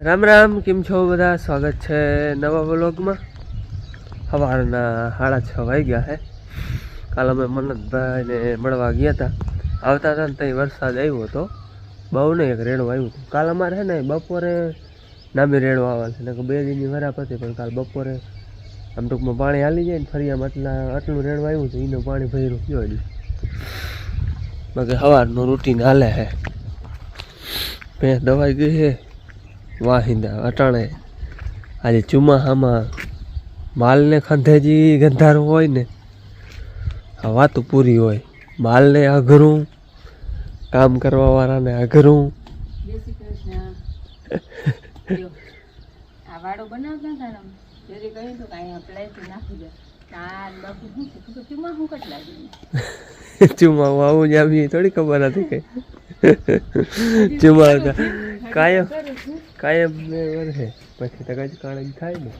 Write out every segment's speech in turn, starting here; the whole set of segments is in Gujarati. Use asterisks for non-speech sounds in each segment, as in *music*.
રામ રામ, કેમ છો બધા? સ્વાગત છે નવા વ્લોગમાં. સવારના સાડા છ વાગ્યા હે. કાલ અમે મનતભાઈને મળવા ગયા હતા આવતા હતા ને ત્યાં વરસાદ આવ્યો હતો બહુ નહીં એક રેણું આવ્યું હતું. કાલ અમારે છે ને બપોરે નામી રેણું આવે છે. ને બે દિનની વરાપ હતી, પણ કાલ બપોરે આમ ટૂંકમાં પાણી હાલી જાય ને ફરી આટલા, આટલું રેણું આવ્યું હતું એનું પાણી ભર્યું ગયો બાકી સવારનું રૂટીન હાલે છે ભેંસ દવાઈ ગઈ છે વાહિંદા અટાણે. આજે ચુમાહામાં માલને ખંધેજી ગંધારું હોય ને આ વાતું પૂરી હોય. માલને અઘરું કામ કરવાવાળાને અઘરું. આ બનાવતા હતા ને કહ્યું હતું નાખી દે. ચૂમા લાગે ચુમા આવું જામી થોડી ખબર હતી કઈ ચુમા કાયમ કાયમ બે વર્ષે પછી તો કઈ થાય ને.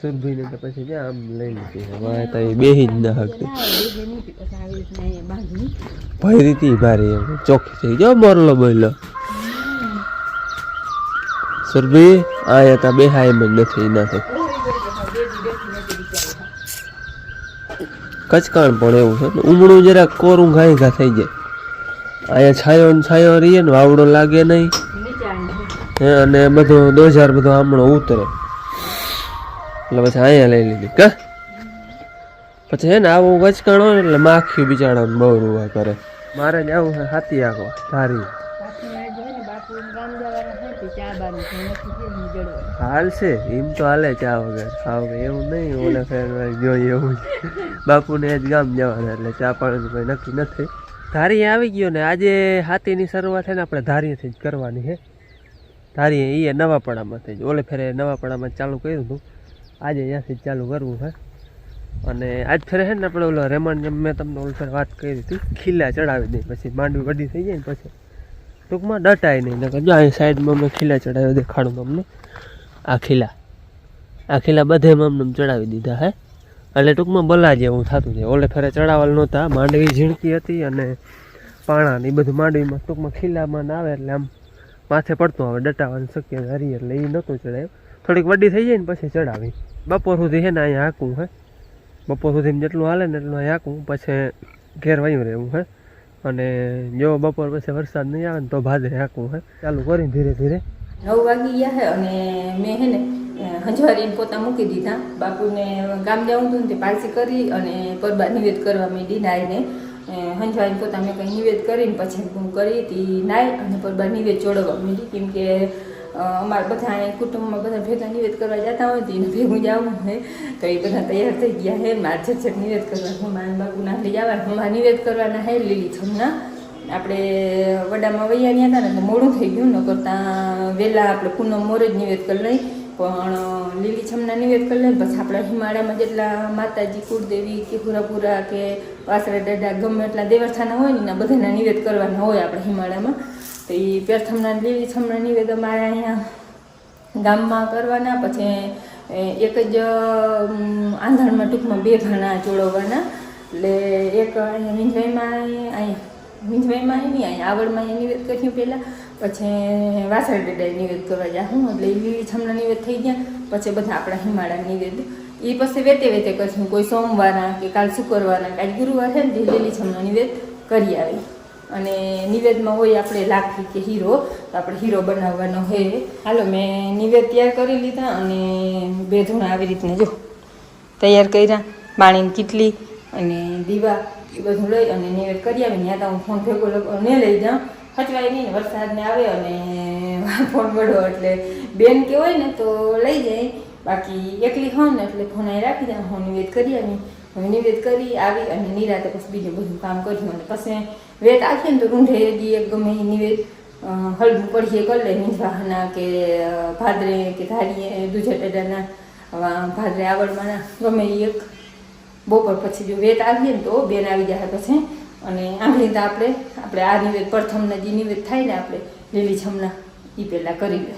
સુરભીને તો પછી જ્યાં આમ લઈ લીધી હવે તો એ બે જ ના હકતી ભાઈ રીતી ભારી એમ. ચોખ્ખી થઈ ગયો મોરલો બોલો સુરભી આ હતા બેહાય એમ જ નથી એનાથી કચકાણ પણ એવું છે ને. ઉમળું જરા કોરું ઘાય ઘા થઈ જાય. અહીંયા છાયો ને છાયો રહીએ ને, વાવડો લાગે નહીં. હે અને બધો દોજાર બધો આમણો ઉતરે. એટલે પછી અહીંયા લઈ લીધી, કા? પછી હે ને આવું વચકણ હોય એટલે માખી બિચારાને બહુ રૂવા કરે. મારે ને આવું હાથી આખો ધારી. હાલ છે એમ તો હાલે ચા વગર. હા એવું નહીં, ઓલે ફેરવાય જોઈએ એવું બાપુને જ ગામ જવાના, એટલે ચા પાણીનું કંઈ નક્કી નથી. ધારી આવી ગયો ને, આજે હાથીની શરૂઆત છે ને, આપણે ધારીથી જ કરવાની છે ધારી એ નવાપડામાંથી જ ઓલે ફેરે નવાપડામાં ચાલુ કર્યું હતું. આજે જ ચાલુ કરવું છે. અને આજ ફેરે છે ને આપણે ઓલો જેમ મેં તમને ઓલ ફેર વાત કરી હતી. ખીલા ચડાવી દઈ પછી માંડવી વડી થઈ જાય ને પછી. ટૂંકમાં ડટાય નહીં, નકર જો અહીં સાઈડમાં અમે ખીલા ચડાવી દેખાડું તમને આ ખીલા. આ ખીલા બધે અમને ચડાવી દીધા હે. એટલે ટૂંકમાં બલા જેવું થતું છે. ઓલે ફેરે ચડાવેલ નહોતા. માંડવી ઝીણકી હતી અને પાણા ને એ બધું માંડવીમાં ટૂંકમાં ખીલામાં આવે એટલે આમ માથે પડતું આવે ડટાવાની શક્યતા હરી એટલે એ નહોતું ચડાવ્યું થોડીક વડી થઈ જાય ને પછી ચડાવી. બપોર સુધી છે ને અહીંયા હાંકવું હે. બપોર સુધી જેટલું હાલે ને એટલું અહીંયા હાંકવું. પછી ઘેર વયું રહેવું હે. અને જો બપોર પછી વરસાદ નહીં આવે ને તો ભાદરે હાંકવું હે. ચાલુ કરીને ધીરે ધીરે. નવ વાગી ગયા હે અને મેં હે ને હંજવારીને પોતા મૂકી દીધા. બાપુને ગામ જવું હતું ને તે પારસી કરી અને પરબા નિવેદ કરવા મેં દીનાઈને હંજવારીને પોતા મેં કંઈ નિવેદ કરીને પછી હું કરી તી નાય અને પરબા નિવેદ ચોડવા માંડી. કેમ કે અમારા બધા કુટુંબમાં બધા ભેગા નિવેદ કરવા જતા હોય તો એને ભેગું જવું હોય. તો એ બધા તૈયાર થઈ ગયા હે. મારે છેક નિવેદ કરવા હું મારા બાપુના લઈ જવા હું નિવેદ કરવાના હે લીલી છમના આપણે વડામાં વૈયા ગયા હતા ને તો મોડું થઈ ગયું. ન કરતાં વહેલા આપણે પૂનમ મોરે જ નિવેદ કરી લઈ. પણ લીલી છમના નિવેદ કરી લે પછી આપણા હિમાલયમાં જેટલા માતાજી, કુળદેવી કે પુરાપુરા કે વાસરા ડડા ગમે એટલા દેવસ્થાના હોય ને બધાના નિવેદ કરવાના હોય આપણે હિમાલયમાં. તો એ પ્રથમના લીલી છમના નિવેદ અમારે અહીંયા ગામમાં કરવાના, પછી એક જ આંધણમાં ટૂંકમાં બે ભાણા ચોળવવાના એટલે એક અહીંયા મીંજવાઈમાં અહીંયા મીંજવાઈમાં નહીં અહીંયા આવડમાં નિવેદ કર્યું પહેલાં. પછી વાસણ ડેડાએ નિવેદ કરવા જાઉં એટલે એ લીલી છમણા નિવેદ થઈ ગયા. પછી બધા આપણા હિમાળા નિવેદ. એ પછી વેતે વેતે કરશું કોઈ સોમવારના કે કાલ શુક્રવારના કાલ ગુરુવાર છે ને તે લીલી છમણા નિવેદ કરી આવી. અને નિવેદમાં હોય આપણે લાખી કે હીરો. તો આપણે હીરો બનાવવાનો હે. હાલો, મેં નિવેદ તૈયાર કરી લીધા અને બે ધૂણા આવી રીતના જો તૈયાર કર્યા. પાણીની કીટલી અને દીવા એ બધું લઈ અને નિવેદ કરી આવી. ત્યાં તો હું ફોન ભેગો લગો ને લઈ જાઉં. ખચવાય નહીં વરસાદને આવે અને ફોન પડો એટલે બેન કે હોય ને તો લઈ જાય. બાકી એકલી હોઉં ને એટલે ફોન અહીં રાખી દે. હું નિવેદ કરી અને હવે નિવેદ કરી આવી અને નિરાતે પછી બીજું બધું કામ કર્યું. અને પછી વેત આખી ને તો રૂંઢે એક ગમે એ નિવેદ હળવું પડીએ કરી લે નિંજવાના કે ભાદરે કે ધારીએ દુજટાના ભાદરે આવડવાના, ગમે એક. બપોર પછી જો વેત આવીએ ને તો બેન આવી જાય પછી. અને આંગળી તો આપણે આપણે આ નિવેદ પ્રથમના જે નિવેદ થાય ને આપણે લીલી છમના એ પહેલાં કરી લે.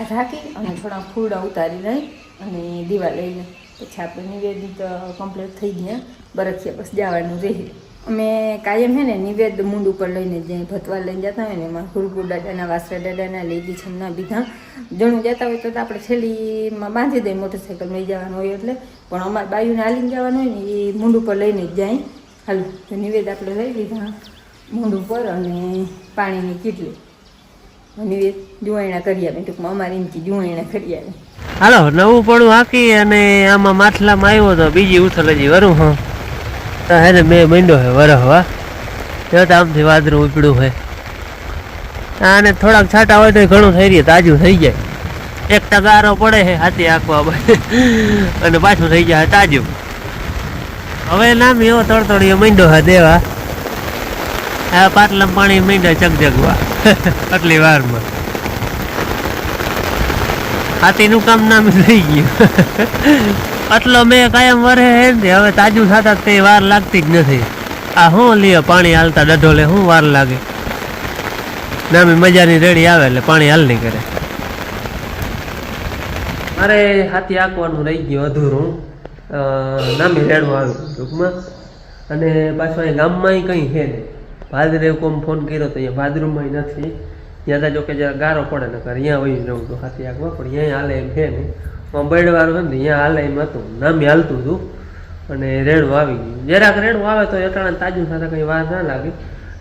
આ રાખી અને થોડા ફૂલડા ઉતારી લઈ અને દીવા લઈને પછી આપણે નિવેદિત કમ્પ્લીટ થઈ ગયા. બરખિયા બસ જવાનું રહે. અમે કાયમ છે ને નિવેદ મૂંડ ઉપર લઈને જાય ભતવા લઈને જતા હોય ને એમાં ગુરુકુળ દાદાના, વાસરા દાદાના છે છમના બીજા જણું જતા હોય તો આપણે છેલ્લીમાં બાંધી દઈએ મોટરસાઇકલ લઈ જવાનું હોય એટલે. પણ અમારે બાયુને હાલીને જવાનું હોય ને એ મૂંડ ઉપર લઈને જ જાય. હાલો, તો નિવેદ આપણે લઈ લીધા મૂંડ ઉપર અને પાણીની કીટલી. નિવેદ જુવાયણા કરી આવે ટૂંકમાં અમારે કે જુવાયણા કરી આવે હાલો, નવું પડું હાકી અને આમાં માથલામાં આવ્યો તો બીજી ઉથલ હજી વરું, હા. તો હે ને મેં મંડ્યો હે વરહવા જો તો આમથી વાદરું ઉપડ્યું હે. આને થોડાક છાંટા હોય તો ઘણું થઈ રહ્યું, તાજું થઈ જાય. એક ટગારો પડે છે હાથી આંખવા અને પાછું થઈ જાય તાજું. હવે નામ એવો તડતડીયો મંડ્યો હા દેવા. આ પાટલા પાણી મંડ્યા ચકચકવા આટલી વારમાં. હાથીનું કામ નામ થઈ ગયું. આટલો મેં કાયમ વરે હે હવે તાજું થતા તે વાર લાગતી જ નથી. આ હું લ્યો, પાણી હાલતા ડઢોલે શું વાર લાગે? નામી મજાની રેડી આવે એટલે પાણી હાલ નહીં કરે. મારે હાથી આંકવાનું રહી ગયું અધૂરું. નામી રેડવું આવ્યું ટૂંકમાં. અને પાછું અહીં ગામમાં કંઈ છે નહીં. ભાદરે કોમ ફોન કર્યો તો અહીંયા ભાદરુમાં નથી. ત્યાં જો કે જરા ગારો પડે ને અહીંયા વહી જવું તો હાથી આગમાં પણ અહીંયા હાલે એમ છે નહીં. બળવાળું હોય ને, અહીંયા હાલે એમ હતું. નામ હાલતું હતું. અને રેડું આવી ગયું. જરાક રેડું આવે તો એટાણા તાજું સાથે કંઈ વાર ના લાગે.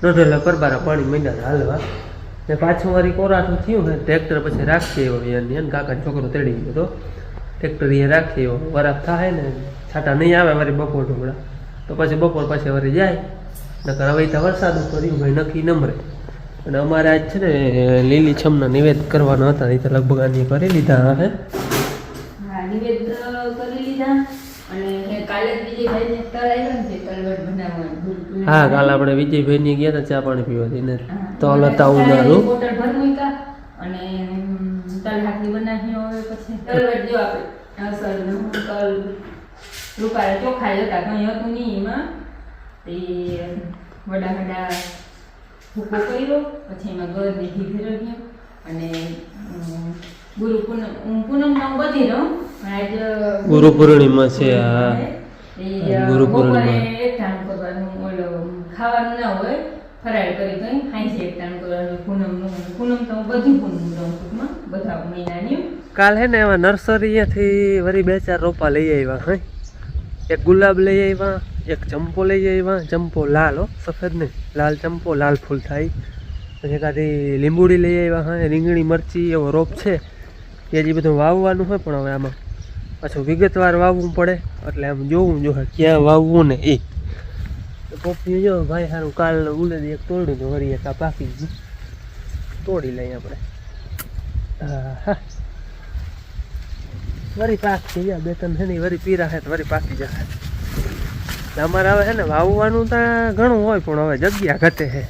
દોઢેલા પરબારા પાણી મહિના હાલવા. ને પાછું વારી કોરાઠું થયું ને, ટ્રેક્ટર પછી રાખીએ એવો એની એને કાકા છોકરો તેડી ગયો તો ટ્રેક્ટર એ રાખીએ એવો. વરાપ થાય ને, છાટા નહીં આવે મારી બપોર ઢોકળા. તો પછી બપોર પછી વળી જાય. નકર હવે ત્યાં વરસાદ કર્યું ભાઈ નક્કી નમરે. અને અમારે આજ છે ને, લીલી છમના નિવેદ કરવાના હતા. એ તો લગભગ આની કરી લીધા હે હા નિવેદ કરી લીધા અને કાલે વિજયભાઈને તળ આવ્યા ને તે તળવટ બનાવવાનું હા કાલ આપણે વિજયભાઈની ગયા હતા ચા પાણી પીવા એને ઉનાળું અને તલ હાકરી પછી. તળવટ જો આપણે અસર તલ રૂપાળા ચોખા હતા કંઈ હતું નહીં એમાં. તે વડા વડા ભૂકો કર્યો પછી એમાં ગળ ને ઘી ભેરવ્યું અને ગુરુ પૂનમ હું પૂનમમાં બધી રહું. ગુરુ પૂર્ણિમા છે આ બપોરે પૂર્ણિમા. એકટાણું કરવાનું ઓલો ખાવાનું ના હોય ફરાળ કરી કઈ હાંજે એકટાણું કરવાનું પૂનમનું પૂનમ તો બધી પૂનમ રહું ટૂંકમાં બધા મહિનાની. કાલ હે ને એવા નર્સરીએથી વળી બે ચાર રોપા લઈ આવ્યા હા? એક ગુલાબ લઈ આવ્યા એક ચંપો લઈ આવ્યા ચંપો લાલ હો સફેદ નહીં લાલ ચંપો લાલ ફૂલ થાય. પછી એકાદી લીંબુડી લઈ આવ્યા હા રીંગણી મરચી એવો રોપ છે. એ બધું વાવવાનું હોય પણ હવે આમાં. પાછું વિગતવાર વાવવું પડે. એટલે આમ જોવું જોઈએ ક્યાં વાવવું ને એ. પપ્પી જો, ભાઈ સારું કાલ ઉલેદી એક તોડ્યું તો વળી એક આ પાકી ગયું તોડી લઈએ આપણે. હા વરી પાક જાય બે ત્રણ છે ને, વરી પીરા છે વરી પાકી એટલે અમારે હવે છે ને, વાવવાનું તો ઘણું હોય, પણ હવે જગ્યા ઘટે છે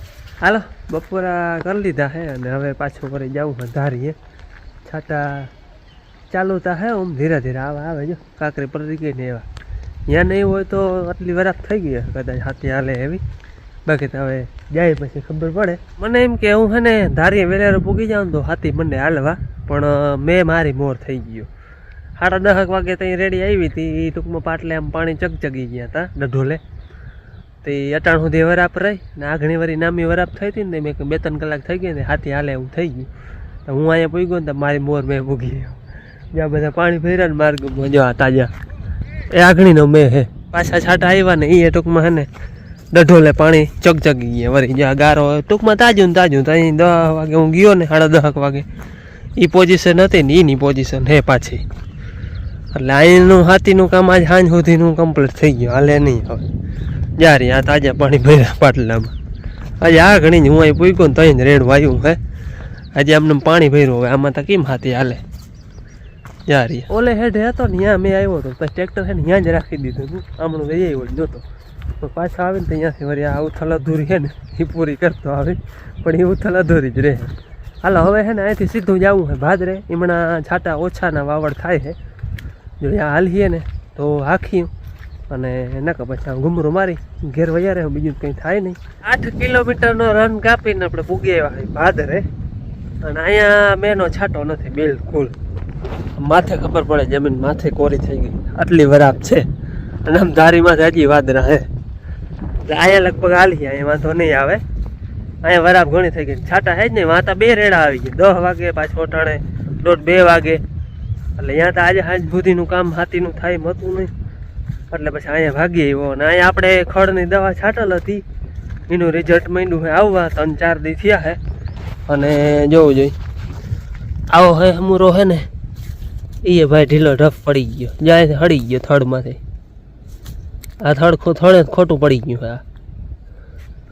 હાલો, બપોરા કરી લીધા છે અને હવે પાછું વળી જવું છે ધારીએ છાટા ચાલુ તા હે આમ ધીરે ધીરે આવે આવે જો, કાંકરી પડી ગઈ ને એવા. ત્યાં નહીં હોય તો આટલી વરાપ થઈ ગઈ કદાચ હાથી હાલે એવી. બાકી તો હવે જાય પછી ખબર પડે. મને એમ કે હું છે ને ધારીએ વેલેરો પૂગી જાઉં તો હાથી મને હાલવા. પણ મેં મારી મોર થઈ ગયો. સાડા દહક વાગે ત્યાં રેડી આવી હતી. એ ટૂંકમાં પાટલે આમ પાણી ચગચગી ગયા હતા, ડઢોલે. તો એ અટાણ સુધી વરાપ રહી ને આઘણી વરી નામી વરાપ થઈ હતી ને મેં બે ત્રણ કલાક થઈ ગઈ ને હાથી હાલે એવું થઈ ગયું. તો હું અહીંયા પૂગ્યો ને તો મારી મોર મેં પૂગી ગયો. જ્યાં બધા પાણી ભર્યા ને માર્ગ જો આ તાજા. એ આગણીનો મેં હે. પાછા છાંટા આવ્યા ને એ ટૂંકમાં હે ને ડઢોલે પાણી ચગચગી ગયા વળી. જ્યાં ગારો ટૂંકમાં તાજું ને તાજું. ત્યાં દસ વાગે હું ગયો ને સાડા દહક વાગે. એ પોઝિશન હતી ને એની પોઝિશન હે પાછી. એટલે અહીંનું હાથીનું કામ આજ સાંજ સુધીનું કમ્પ્લીટ થઈ ગયું. હાલે નહીં હવે. જ્યારે આ તાજા પાણી ભર્યા પાટલામાં. આજે આ ઘણી હું અહીં પૂગ્યો ને તઈ રેડ વાયું હે આજે આમને પાણી ભર્યું હવે આમાં તો કેમ હાથી હાલે? જારી ઓલે હેડ હતો ને ત્યાં મેં આવ્યો હતો. પછી ટ્રેક્ટર છે ને ત્યાં જ રાખી દીધું હતું. હમણાં લઈ આવ્યો જોતો. તો પાછા આવે ને તો ત્યાંથી વળી આ ઉથલ અધૂરી છે ને એ પૂરી કરતો આવે. પણ એ ઉથલ અધૂરી જ રહે. હાલો, હવે છે ને, અહીંથી સીધું જવું છે ભાદરે હમણાં છાટા ઓછાના વાવડ થાય છે. જો અહીંયા હાલીએ ને, તો હાખી અને નકર પછી આમ ઘૂમરો મારી, ઘેર વયા રહે, બીજું કંઈ થાય નહીં. આઠ કિલોમીટરનો રન કાપીને આપણે પૂગી આવ્યા ભાદરે અને અહીંયા મેનો છાંટો નથી, બિલકુલ. માથે ખબર પડે, જમીન માથે કોરી થઈ ગઈ. આટલી વરાપ છે. અને આમ ધારીમાંથી હજી વાદરા હે. અહીંયા લગભગ હાલી અહીંયા વાંધો નહીં આવે. અહીંયા વરાપ ઘણી થઈ ગઈ. છાટા હે જ નહીં વાતા બે રેડા આવી ગયા. દસ વાગે પાછો અટાણે, દોઢ બે વાગે. એટલે અહીંયા તો આજે હાજ ભૂધીનું કામ હાથીનું થાય મતું નહીં. એટલે પછી અહીંયા ભાગી આવ્યો. અને અહીંયા આપણે ખડની દવા છાટલ હતી. એનું રિઝલ્ટ માંડ્યું હે આવવા ત્રણ ચાર દી થયા હે અને જોવું જોઈએ. આવો હે હમુરો હે ને. એ ભાઈ ઢીલો ઢફ પડી ગયો. જાય હળી ગયો થડમાંથી આ થડ થડે ખોટું પડી ગયું આ.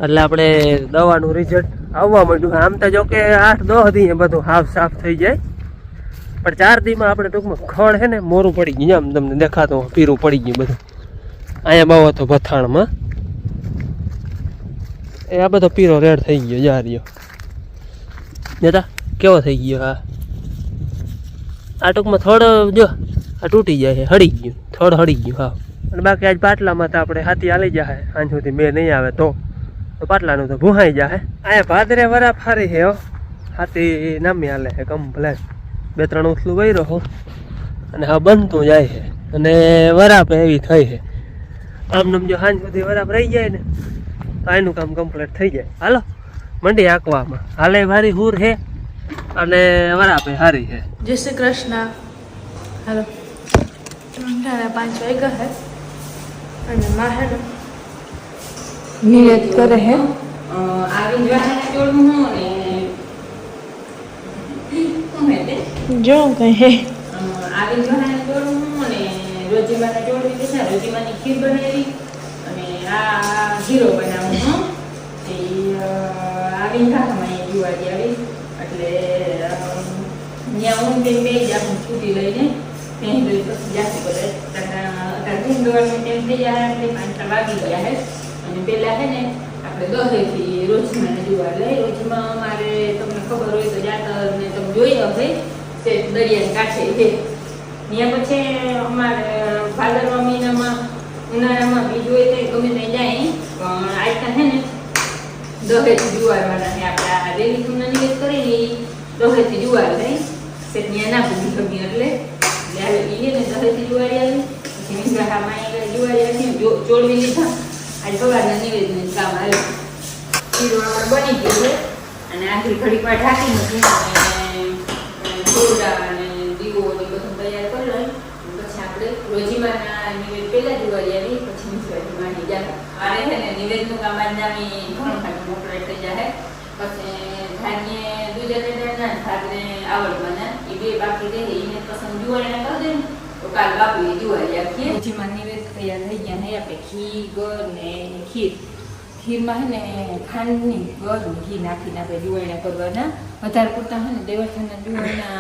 એટલે આપણે દવાનું રિઝલ્ટ આવવા માંડ્યું આમ તો જોકે આઠ, દસ દી બધું હાફ સાફ થઈ જાય. પણ ચાર દીમાં આપણે ટૂંકમાં ખડ છે ને, મોરું પડી ગયું. આમ તમને દેખાતું પીરું પડી ગયું બધું. અહીંયા બહુ હતો ભથાણમાં એ આ બધો પીરો રેડ થઈ ગયો, જા રહ્યો. જતા કેવો થઈ ગયો આ? આ ટૂંકમાં થોડો, જો, આ તૂટી જાય છે, હળી ગયું, થોડું હળી ગયું, હા. અને બાકી આજ પાટલામાં તો આપણે હાથી હાલી જાય આજ સુધી બે નહીં આવે તો. તો પાટલાનું તો ભૂહાઈ જાય અહીંયા ભાદરે વરા ફારી છે, હો. હાથી નામી હાલે છે, કમ્પ્લેન. બે ત્રણ ઉથલું વહી રહો અને હા બનતું જાય છે. અને વરાપ એવી થઈ છે. આમ નમ જો સાંજ સુધી વરાપ રહી જાય ને, તો એનું કામ કમ્પ્લીટ થઈ જાય. હાલો, મંડી આંકવામાં. હાલે ભારી હુર છે. અને વરાપે હારી છે. જય શ્રી કૃષ્ણ. હાલો. ઠંડાના પાંચ વાગ્યા હે. અને માહેર નિયત કરે હે. આવી જવાના જોડું હું ને જો કઈ હે. આવી જવાના જોડું હું ને. રોજીમાના જોડવી દીધા રોજીમાની ખીર બનાવી અને આ જીરો બનાવું હું. એ આવી એ જુવાજી આવી એટલે ત્યાં હું બે બે જ આખું છૂટી લઈને ત્યાં ગઈ પછી જાતે કરે ગયા એટલે વાગી ગયા હે અને પેલા છે ને આપણે દહેથી રોજમાં જોવા લઈ રોજમાં અમારે તમને ખબર હોય તો જાતર ને તમે જોઈ હશે તે દરિયાની કાંઠે છે ત્યાં પછી અમારે ભાદરવા મહિનામાં ઉનાળામાં હોય તો ગમે જાય પણ આજના છે ને દહેથી જુવારવાના ને આપણે રેલી દહેથી જુવાર તે ત્યાં ના પૂછી શકીએ એટલે એટલે આવે ઈએ ને દહેથી જુવારી આવી પછી મીંઢામાં અહીંયા જુવારી જો- ચોળવી લીધા આજ સવારના નિવેદન કામ આવે ખીર આપણે બની ગયું છે અને આખી ઘડી ઢાંકી મૂકી અને સોડા અને દીવો ને બધું તૈયાર કરી લઈ પછી આપણે રોજીમાના નિવેદ પહેલાં જુવારી આવી પછી મીઠવાજી માંડી જાય મારે છે ને નિવેદનું કામ આજનામી ઘણું ખાટું મોકલાઈ થઈ જાય પછી ધાન્ય દૂધે દેના ભાગને આવડવાના એ બે બાકી રહે એને પસંદ જુવારીને કરી દે તો કાલ બાપુ જુવારી આપીએ રોજીમાં નિવેદ તૈયાર થઈ ગયા ને આપણે ઘી ગર ને ખીર ખીરમાં ખાંડની ગળ ઘી નાખીને આપણે જુવાળીના કરવાના વધારે પૂરતા હે ને દેવસ્થાનના જુવાળીના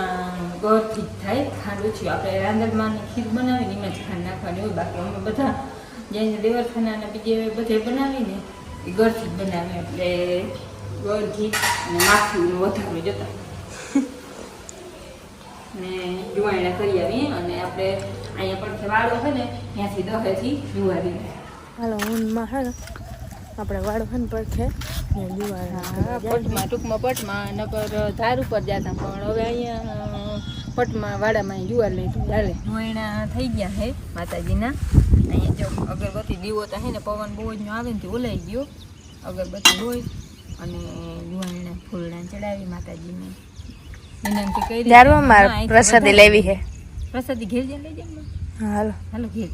ગરથી જ થાય ખાંડ ઓછી આપણે રાંદરમાંની ખીર બનાવીને એમાં જ ખાંડ નાખવાની હોય બાકી અમે બધા જઈને દેવસ્થાનના બીજે બધે બનાવીને એ ગળથી જ બનાવીએ એટલે ગળ ઘી અને માખીને વધારે જતા. ને જુવાળીના કરી આવી અને આપણે અહીંયા પણ વાળો છે ને ત્યાંથી દહેથી જુવારી હાલો હું હા આપણે વાળો હન પર છે હા પટમાં ટૂંકમાં પટમાં નકર ધાર ઉપર જતા પણ હવે અહીંયા પટમાં વાડામાં જુવાર લઈ ચાલે. નોયણા થઈ ગયા છે માતાજીના. અહીંયા જો અગરબત્તી દીવો તો હે ને પવન બહુ જ આવે ને તે ઓલાઈ ગયો. અગરબત્તી હોય. અને જુવારના ફૂલડા ચડાવી માતાજીને વિનંતી કરી. જારવા માર હા, અહીંથી પ્રસાદી બધા- લેવી હે પ્રસાદી ઘેર જઈને લઈ જાય હા, હાલો. હાલો ઘેર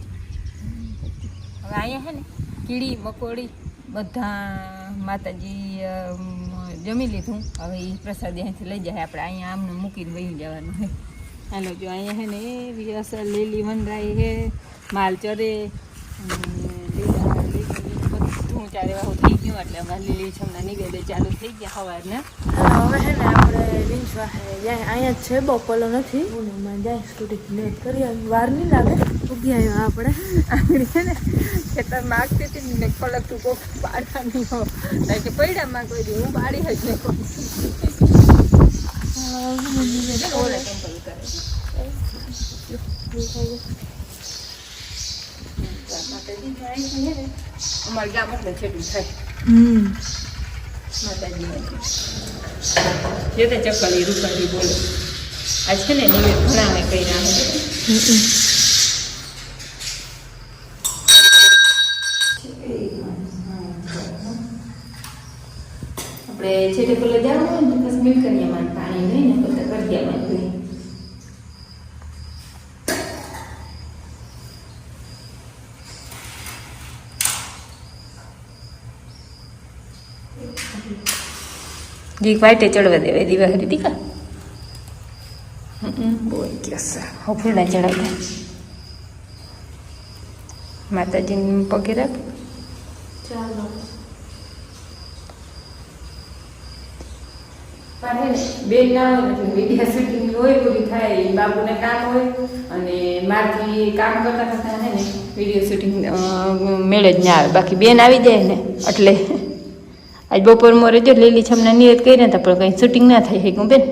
હવે અહીંયા છે ને કીડી મકોડી બધા માતાજી અમ, જમી લીધું. હવે એ પ્રસાદી અહીંથી લઈ જાય. આપણે અહીંયા આમને મૂકીને વહી જવાનું છે. હાલો જો અહીંયા છે ને એવી અસર લીલી વનરાઈ છે માલ ચરે અને લીલા લીલી ચારે વાહું થઈ ગયું એટલે અમારે લીલી છમણા નીકળે ચાલુ થઈ ગયા સવારના. હવે છે ને આપણે જાય અહીંયા જ છે બપોલો નથી. પૂનમમાં જાય સ્ટુડી ને કરી વાર નહીં લાગે. ઉગી આવ્યો આપણે. આંગળી છે ને આગતી હતી ને ખોલક તું કોક પાડવાની હો. કે પૈડામાં કોઈ દી હું પાડી જ ને કોઈ અમારે ગામ ને છેટું થાય માતાજી જે તે રૂપાલી બોલે આ છે ને નિવેદ ઘણા કઈ ના આપણે છેલ્લે પેલા જાણવું હોય ને કશું મિલકરીએ પાણી નહીં ને બધા કરી દે જીક વાટે ચડવા દેવાય દીવા હરી દીકા. બોલ કેસ હું ફૂલડા ચડાવી માતાજીને પગે રાખ. ચાલો. બેન ના હોય એટલે મીડિયા શૂટિંગ હોય પૂરી થાય બાપુને બાબુને કામ હોય અને મારથી કામ કરતા કરતા ને વીડિયો શૂટિંગ મેળે જ ના આવે. બાકી બેન આવી જાય ને એટલે. આજ બપોર મોરે જો લીલી છમને નિયત કરી ને પણ કંઈ શૂટિંગ ના થાય હું બેન.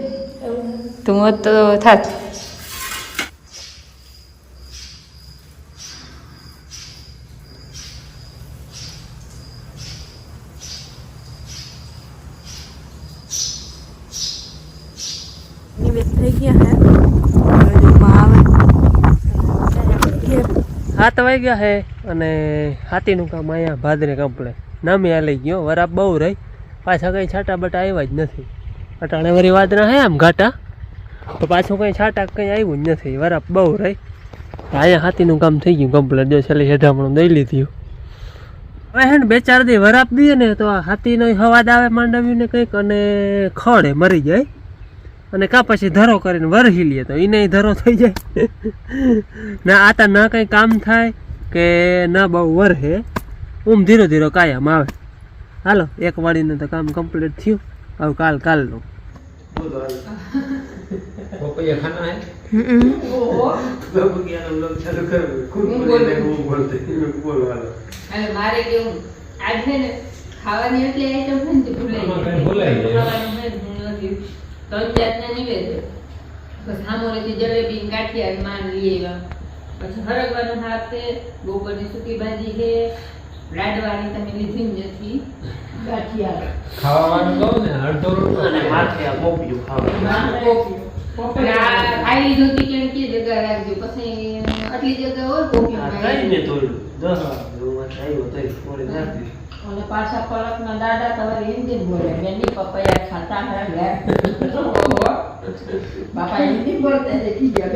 તો હું તો થાત. આવે. હાથ વાઈ ગયા હે અને હાથીનું કામ અહીંયા ભાદરે કમ્પ્લે નામે લઈ ગયો, વરાપ બહુ રહી. પાછા કંઈ છાટા બટા આવ્યા જ નથી. અટાણે વરી વાદના હે આમ ઘાટા. તો પાછું કંઈ છાટા કંઈ આવ્યું જ નથી. વરાપ બહુ રહી. અહીંયા હાથીનું કામ થઈ ગયું કમ્પ્લેટ જો છેલ્લે હેઠામણું દઈ લીધું હવે હે ને બે ચાર દી વરાપ દઈએ ને તો આ હાથીનો હવાદ આવે માંડવ્યું ને કંઈક અને ખડે મરી જાય. અને કા પછી ધરો કરીને વરહી લે તો એને ધરો થઈ જાય. *laughs* ના આતા ના કંઈ કામ થાય કે ના બહુ વરહે. ઓમ ધીરો ધીરો કાયમ આવે. હાલો, એક વાળીને તો કામ કમ્પ્લીટ થયું. હવે કાલ કાલનું ખાવાની એટલે આઈટમ ભૂલાઈ ત્રણ જાતના નિવેદન પછી સામોરેથી જલેબી કાઠિયા માન લઈ આવ્યા પછી હરગવાનું હાથે ગોબરની સૂકી ભાજી છે લાડવાની તમે લીધી નથી. ગાંઠિયા ખાવાનું કહો ને અડધો રોટલો અને માથે આ મોપિયું ખાવાનું. આ ખાઈ લીધું હતી કેમ કે જગ્યા રાખજો. પછી આટલી જગ્યા હોય કોફી કઈ ને થોડું. દસ આવ્યો તો થોડી નાખી અને પાછા પલકના દાદા તમારે હિન્દી બોલે? બેની પપૈયા ખાતા હે બાપા હિન્દી બોલતા દેખી ગયા